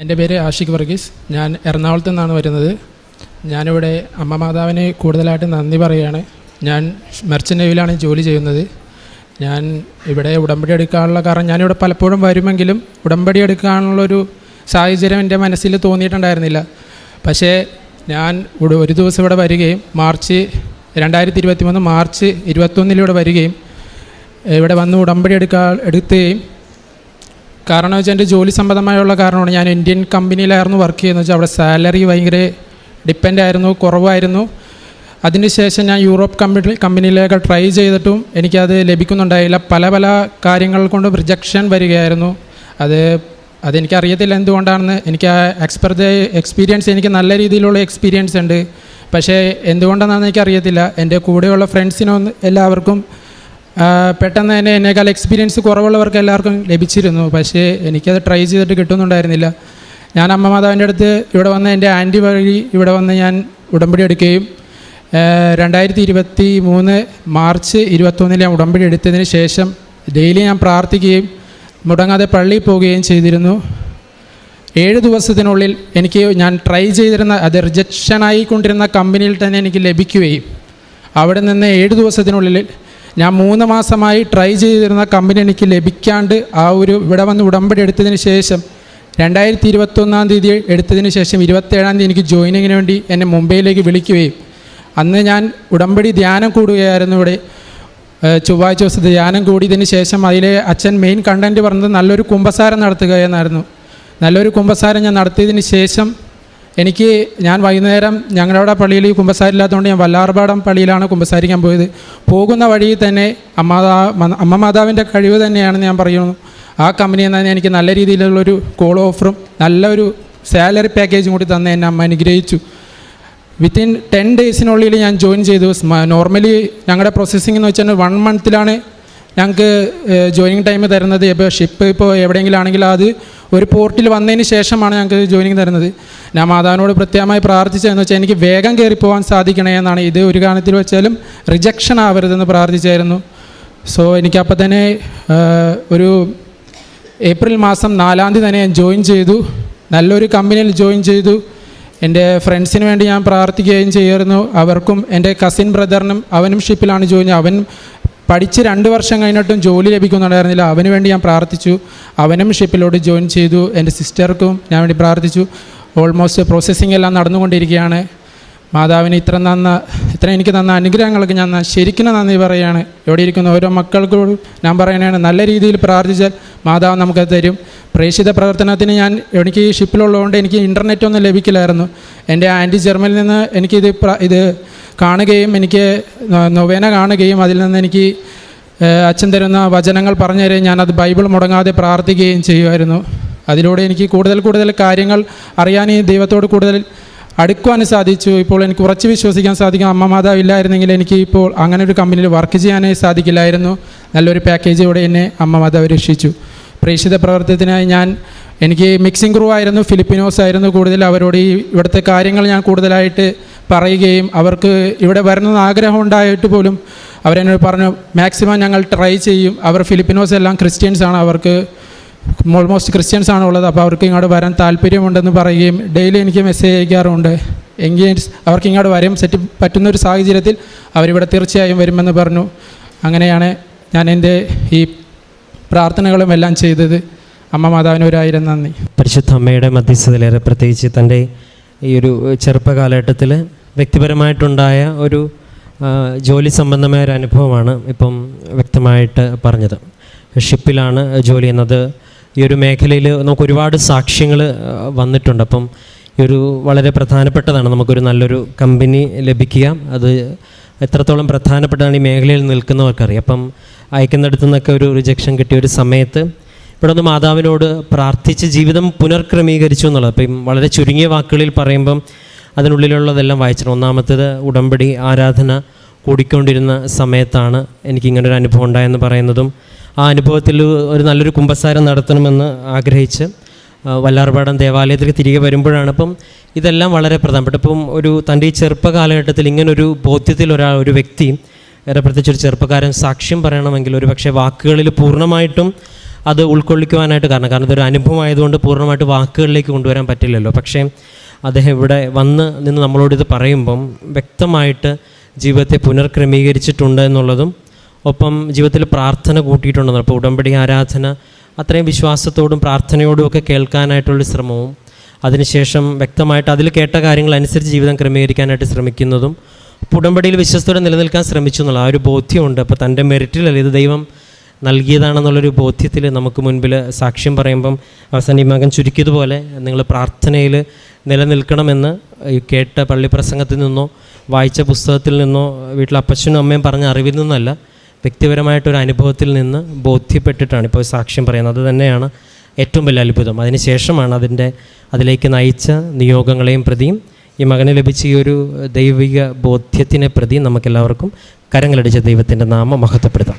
എന്റെ പേര് ആഷിഖ് വർഗീസ്. ഞാൻ എറണാകുളത്ത് നിന്നാണ് വരുന്നത്. ഞാനിവിടെ അമ്മ മാതാവിന് കൂടുതലായിട്ട് നന്ദി പറയുകയാണ്. ഞാൻ മെർച്ചന്റ് നേവിയിലാണ് ജോലി ചെയ്യുന്നത്. ഞാൻ ഇവിടെ ഉടമ്പടി എടുക്കാനുള്ള കാരണം ഞാനിവിടെ പലപ്പോഴും വരുമെങ്കിലും ഉടമ്പടി എടുക്കാനുള്ളൊരു സാഹചര്യം എന്റെ മനസ്സിൽ തോന്നിയിട്ടുണ്ടായിരുന്നില്ല. പക്ഷേ ഞാൻ ഒരു ദിവസം ഇവിടെ വരികയും മാർച്ച് രണ്ടായിരത്തി ഇരുപത്തി മൂന്ന് മാർച്ച് ഇരുപത്തൊന്നിലൂടെ വരികയും ഇവിടെ വന്ന് ഉടമ്പടി എടുക്കാ എടുക്കുകയും കാരണം വെച്ചാൽ എന്റെ ജോലി സംബന്ധമായുള്ള കാരണമാണ് ഞാൻ ഇന്ത്യൻ കമ്പനിയിലായിരുന്നു വർക്ക് ചെയ്യുന്നത്. വെച്ചാൽ അവിടെ സാലറി ഭയങ്കര ഡിപ്പെൻഡ് ആയിരുന്നു കുറവായിരുന്നു. അതിനുശേഷം ഞാൻ യൂറോപ്പ് കമ്പനി കമ്പനിയിലേക്ക് ട്രൈ ചെയ്തിട്ടും എനിക്കത് ലഭിക്കുന്നുണ്ടായില്ല. പല പല കാര്യങ്ങൾ കൊണ്ട് റിജക്ഷൻ വരികയായിരുന്നു. അത് അതെനിക്കറിയത്തില്ല എന്തുകൊണ്ടാണെന്ന്. എനിക്ക് ആ എക്സ്പെർട്ട് എക്സ്പീരിയൻസ് എനിക്ക് നല്ല രീതിയിലുള്ള എക്സ്പീരിയൻസ് ഉണ്ട്. പക്ഷേ എന്തുകൊണ്ടാണെന്ന് എനിക്കറിയത്തില്ല. എന്റെ കൂടെയുള്ള ഫ്രണ്ട്സിനൊന്നും എല്ലാവർക്കും പെട്ടെന്ന് തന്നെ എന്നേക്കാൾ എക്സ്പീരിയൻസ് കുറവുള്ളവർക്ക് എല്ലാവർക്കും ലഭിച്ചിരുന്നു. പക്ഷേ എനിക്കത് ട്രൈ ചെയ്തിട്ട് കിട്ടുന്നുണ്ടായിരുന്നില്ല. ഞാൻ അമ്മ മാതാവിന്റെ അടുത്ത് ഇവിടെ വന്ന് എന്റെ ആന്റി വഴി ഇവിടെ വന്ന് ഞാൻ ഉടമ്പടി എടുക്കുകയും രണ്ടായിരത്തി ഇരുപത്തി മൂന്ന് മാർച്ച് ഇരുപത്തൊന്നിൽ ഞാൻ ഉടമ്പടി എടുത്തതിന് ശേഷം ഡെയിലി ഞാൻ പ്രാർത്ഥിക്കുകയും മുടങ്ങാതെ പള്ളിയിൽ പോവുകയും ചെയ്തിരുന്നു. ഏഴ് ദിവസത്തിനുള്ളിൽ എനിക്ക് ഞാൻ ട്രൈ ചെയ്തിരുന്ന അത് റിജക്ഷൻ ആയിക്കൊണ്ടിരുന്ന കമ്പനിയിൽ തന്നെ എനിക്ക് ലഭിക്കുകയും അവിടെ നിന്ന് ഏഴ് ദിവസത്തിനുള്ളിൽ ഞാൻ മൂന്ന് മാസമായി ട്രൈ ചെയ്തിരുന്ന കമ്പനി എനിക്ക് ലഭിക്കാണ്ട് ആ ഒരു ഇവിടെ വന്ന് ഉടമ്പടി എടുത്തതിന് ശേഷം രണ്ടായിരത്തി ഇരുപത്തൊന്നാം തീയതി എടുത്തതിന് ശേഷം ഇരുപത്തേഴാം തീയതി എനിക്ക് ജോയിനിങ്ങിന് വേണ്ടി എന്നെ മുംബൈയിലേക്ക് വിളിക്കുകയും. അന്ന് ഞാൻ ഉടമ്പടി ധ്യാനം കൂടുകയായിരുന്നു ഇവിടെ. ചൊവ്വാഴ്ച ദിവസം ധ്യാനം കൂടിയതിന് ശേഷം അതിലെ അച്ഛൻ മെയിൻ കണ്ടന്റ് പറഞ്ഞത് നല്ലൊരു കുമ്പസാരം നടത്തുക എന്നായിരുന്നു നല്ലൊരു കുമ്പസാരം ഞാൻ നടത്തിയതിന് ശേഷം എനിക്ക് ഞാൻ വൈകുന്നേരം ഞങ്ങളുടെ പള്ളിയിൽ കുമ്പസാരി കുമ്പസാരം ഇല്ലാത്തതുകൊണ്ട് ഞാൻ വല്ലാർപാടം പള്ളിയിലാണ് കുമ്പസാരിക്കാൻ പോയത്. പോകുന്ന വഴിയിൽ തന്നെ അമ്മാതാ അമ്മ മാതാവിന്റെ കഴിവ് തന്നെയാണെന്ന് ഞാൻ പറയുന്നു. ആ കമ്പനി നിന്ന് എനിക്ക് നല്ല രീതിയിലുള്ളൊരു കോൾ ഓഫറും നല്ലൊരു സാലറി പാക്കേജും കൂടി തന്നെ എന്നെ അമ്മ അനുഗ്രഹിച്ചു. വിത്തിൻ ടെൻ ഡേയ്സിനുള്ളിൽ ഞാൻ ജോയിൻ ചെയ്തു. നോർമലി ഞങ്ങളുടെ പ്രോസസ്സിംഗ് എന്ന് വെച്ചാൽ വൺ മന്തിലാണ് ഞങ്ങൾക്ക് ജോയിനിങ് ടൈം തരുന്നത്. ഇപ്പോൾ ഷിപ്പ് ഇപ്പോൾ എവിടെയെങ്കിലും ആണെങ്കിൽ അത് ഒരു പോർട്ടിൽ വന്നതിന് ശേഷമാണ് ഞങ്ങൾക്ക് ജോയിനിങ് തരുന്നത്. ഞാൻ മാതാവിനോട് പ്രത്യേകമായി പ്രാർത്ഥിച്ചതെന്ന് വെച്ചാൽ എനിക്ക് വേഗം കയറി പോകാൻ സാധിക്കണേ എന്നാണ്. ഇത് ഒരു കാരണത്തിൽ വെച്ചാലും റിജക്ഷൻ ആവരുതെന്ന് പ്രാർത്ഥിച്ചായിരുന്നു. സോ എനിക്കപ്പോൾ തന്നെ ഒരു ഏപ്രിൽ മാസം നാലാം തീയതി തന്നെ ഞാൻ ജോയിൻ ചെയ്തു. നല്ലൊരു കമ്പനിയിൽ ജോയിൻ ചെയ്തു. എന്റെ ഫ്രണ്ട്സിന് വേണ്ടി ഞാൻ പ്രാർത്ഥിക്കുകയും ചെയ്യായിരുന്നു. അവർക്കും എന്റെ കസിൻ ബ്രദറിനും അവനും ഷിപ്പിലാണ് ജോയിൻ. അവൻ പഠിച്ച് രണ്ട് വർഷം കഴിഞ്ഞിട്ടും ജോലി ലഭിക്കുന്നുണ്ടായിരുന്നില്ല. അവന് വേണ്ടി ഞാൻ പ്രാർത്ഥിച്ചു. അവനും ഷിപ്പിലോട്ട് ജോയിൻ ചെയ്തു. എന്റെ സിസ്റ്റർക്കും ഞാൻ വേണ്ടി പ്രാർത്ഥിച്ചു. ഓൾമോസ്റ്റ് പ്രോസസ്സിംഗ് എല്ലാം നടന്നുകൊണ്ടിരിക്കുകയാണ്. മാതാവിന് ഇത്ര നന്ന ഇത്ര എനിക്ക് തന്ന അനുഗ്രഹങ്ങൾക്ക് ഞാൻ ശരിക്കും നന്ദി പറയുകയാണ് ഇവിടെ ഇരിക്കുന്ന ഓരോ മക്കൾക്കും ഞാൻ പറയുന്നതാണ് നല്ല രീതിയിൽ പ്രാർത്ഥിച്ചാൽ മാതാവ് നമുക്ക് തരും. പ്രേക്ഷിത പ്രവർത്തനത്തിന് ഞാൻ എനിക്ക് ഈ ഷിപ്പിലുള്ളതുകൊണ്ട് എനിക്ക് ഇന്റർനെറ്റ് ഒന്നും ലഭിക്കില്ലായിരുന്നു. എന്റെ ആന്റി ജർമ്മനിൽ നിന്ന് എനിക്കിത് ഇത് കാണുകയും എനിക്ക് നൊവേന കാണുകയും അതിൽ നിന്ന് എനിക്ക് അച്ഛൻ തരുന്ന വചനങ്ങൾ പറഞ്ഞു തരുകയും ഞാനത് ബൈബിൾ മുടങ്ങാതെ പ്രാർത്ഥിക്കുകയും ചെയ്യുമായിരുന്നു. അതിലൂടെ എനിക്ക് കൂടുതൽ കൂടുതൽ കാര്യങ്ങൾ അറിയാൻ ഈ ദൈവത്തോട് കൂടുതൽ അടുക്കുവാൻ സാധിച്ചു. ഇപ്പോൾ എനിക്ക് ഉറച്ചു വിശ്വസിക്കാൻ സാധിക്കും. അമ്മ മാതാവ് ഇല്ലായിരുന്നെങ്കിൽ എനിക്ക് ഇപ്പോൾ അങ്ങനെ ഒരു കമ്പനിയിൽ വർക്ക് ചെയ്യാനേ സാധിക്കില്ലായിരുന്നു. നല്ലൊരു പാക്കേജോടെ എന്നെ അമ്മ മാതാവ് രക്ഷിച്ചു. പ്രേക്ഷിത പ്രവർത്തനത്തിനായി ഞാൻ എനിക്ക് മിക്സിംഗ് ക്രൂ ആയിരുന്നു ഫിലിപ്പിനോസ് ആയിരുന്നു കൂടുതൽ. അവരോട് ഈ ഇവിടുത്തെ കാര്യങ്ങൾ ഞാൻ കൂടുതലായിട്ട് പറയുകയും അവർക്ക് ഇവിടെ വരണമെന്ന് ആഗ്രഹം ഉണ്ടായിട്ട് പോലും അവരെന്നോട് പറഞ്ഞു മാക്സിമം ഞങ്ങൾ ട്രൈ ചെയ്യും. അവർ ഫിലിപ്പിനോസ് എല്ലാം ക്രിസ്ത്യൻസ് ആണ്. അവർക്ക് ഓൾമോസ്റ്റ് ക്രിസ്ത്യൻസ് ആണ് ഉള്ളത്. അപ്പോൾ അവർക്ക് ഇങ്ങോട്ട് വരാൻ താല്പര്യമുണ്ടെന്ന് പറയുകയും ഡെയിലി എനിക്ക് മെസ്സേജ് അയക്കാറുണ്ട്. എങ്കിൽ അവർക്ക് ഇങ്ങോട്ട് വരും സെറ്റ് പറ്റുന്ന ഒരു സാഹചര്യത്തിൽ അവരിവിടെ തീർച്ചയായും വരുമെന്ന് പറഞ്ഞു. അങ്ങനെയാണ് ഞാൻ എന്റെ ഈ പ്രാർത്ഥനകളും എല്ലാം ചെയ്തത്. അമ്മ മാതാവിന് ഒരായിരം നന്ദി. പരിശുദ്ധ അമ്മയുടെ മധ്യസ്ഥതയിലേറെ പ്രത്യേകിച്ച് തന്റെ ഈ ഒരു ചെറുപ്പകാലഘട്ടത്തിൽ വ്യക്തിപരമായിട്ടുണ്ടായ ഒരു ജോലി സംബന്ധമായ ഒരു അനുഭവമാണ് ഇപ്പം വ്യക്തമായിട്ട് പറഞ്ഞത്. ഷിപ്പിലാണ് ജോലി ചെയ്യുന്നത്. ഈ ഒരു മേഖലയിൽ നമുക്ക് ഒരുപാട് സാക്ഷ്യങ്ങൾ വന്നിട്ടുണ്ട്. അപ്പം ഈ ഒരു വളരെ പ്രധാനപ്പെട്ടതാണ്. നമുക്കൊരു നല്ലൊരു കമ്പനി ലഭിക്കുക. അത് എത്രത്തോളം പ്രധാനപ്പെട്ടതാണ് ഈ മേഖലയിൽ നിൽക്കുന്നവർക്കറിയാം. അപ്പം അയക്കുന്നിടത്തു നിന്നൊക്കെ ഒരു റിജക്ഷൻ കിട്ടിയ ഒരു സമയത്ത് ഇവിടെ ഒന്ന് മാതാവിനോട് പ്രാർത്ഥിച്ച് ജീവിതം പുനർക്രമീകരിച്ചു എന്നുള്ളത്. അപ്പം വളരെ ചുരുങ്ങിയ വാക്കുകളിൽ പറയുമ്പം അതിനുള്ളിലുള്ളതെല്ലാം വായിച്ചിട്ടുണ്ട്. ഒന്നാമത്തേത് ഉടമ്പടി ആരാധന കൂടിക്കൊണ്ടിരുന്ന സമയത്താണ് എനിക്കിങ്ങനൊരു അനുഭവം ഉണ്ടായെന്ന് പറയുന്നതും ആ അനുഭവത്തിൽ ഒരു നല്ലൊരു കുമ്പസാരം നടത്തണമെന്ന് ആഗ്രഹിച്ച് വല്ലാർപാടം ദേവാലയത്തിൽ തിരികെ വരുമ്പോഴാണ്. അപ്പം ഇതെല്ലാം വളരെ പ്രധാനപ്പെട്ട ഇപ്പം ഒരു തന്റെ ഈ ചെറുപ്പ കാലഘട്ടത്തിൽ ഇങ്ങനൊരു ബോധ്യത്തിൽ ഒരാൾ ഒരു വ്യക്തി പ്രത്യേകിച്ച് ഒരു ചെറുപ്പക്കാരൻ സാക്ഷ്യം പറയണമെങ്കിൽ ഒരു പക്ഷേ വാക്കുകളിൽ പൂർണമായിട്ടും അത് ഉൾക്കൊള്ളിക്കുവാനായിട്ട് കാരണം കാരണം ഇതൊരു അനുഭവമായതുകൊണ്ട് പൂർണമായിട്ട് വാക്കുകളിലേക്ക് കൊണ്ടുവരാൻ പറ്റില്ലല്ലോ. പക്ഷേ അദ്ദേഹം ഇവിടെ വന്ന് നിന്ന് നമ്മളോട് ഇത് പറയുമ്പം വ്യക്തമായിട്ട് ജീവിതത്തെ പുനർക്രമീകരിച്ചിട്ടുണ്ട് എന്നുള്ളതും ഒപ്പം ജീവിതത്തിൽ പ്രാർത്ഥന കൂട്ടിയിട്ടുണ്ടെന്ന് അപ്പോൾ ഉടമ്പടി ആരാധന അത്രയും വിശ്വാസത്തോടും പ്രാർത്ഥനയോടും ഒക്കെ കേൾക്കാനായിട്ടുള്ള ശ്രമവും അതിനുശേഷം വ്യക്തമായിട്ട് അതിൽ കേട്ട കാര്യങ്ങൾ അനുസരിച്ച് ജീവിതം ക്രമീകരിക്കാനായിട്ട് ശ്രമിക്കുന്നതും ഉടമ്പടിയിൽ വിശ്വസ്തയോടെ നിലനിൽക്കാൻ ശ്രമിച്ചു എന്നുള്ള ആ ഒരു ബോധ്യമുണ്ട്. അപ്പോൾ തന്റെ മെറിറ്റിലല്ല ഇത് ദൈവം നൽകിയതാണെന്നുള്ളൊരു ബോധ്യത്തിൽ നമുക്ക് മുൻപിൽ സാക്ഷ്യം പറയുമ്പം അവസാനം ഈ മകൻ ചുരുക്കിയതുപോലെ നിങ്ങൾ പ്രാർത്ഥനയിൽ നിലനിൽക്കണമെന്ന് കേട്ട പള്ളിപ്രസംഗത്തിൽ നിന്നോ വായിച്ച പുസ്തകത്തിൽ നിന്നോ വീട്ടിലെ അപ്പച്ചനും അമ്മയും പറഞ്ഞ അറിവിൽ നിന്നല്ല വ്യക്തിപരമായിട്ടൊരു അനുഭവത്തിൽ നിന്ന് ബോധ്യപ്പെട്ടിട്ടാണ് ഇപ്പോൾ സാക്ഷ്യം പറയുന്നത്. അതുതന്നെയാണ് ഏറ്റവും വലിയ അത്ഭുതം. അതിനുശേഷമാണ് അതിന്റെ അതിലേക്ക് നയിച്ച നിയോഗങ്ങളെയും പ്രതിയും ഈ മകന് ലഭിച്ച ഈ ഒരു ദൈവിക ബോധ്യത്തിനെ പ്രതി നമുക്കെല്ലാവർക്കും കരങ്ങളടിച്ച ദൈവത്തിന്റെ നാമം മഹത്വപ്പെടുത്താം.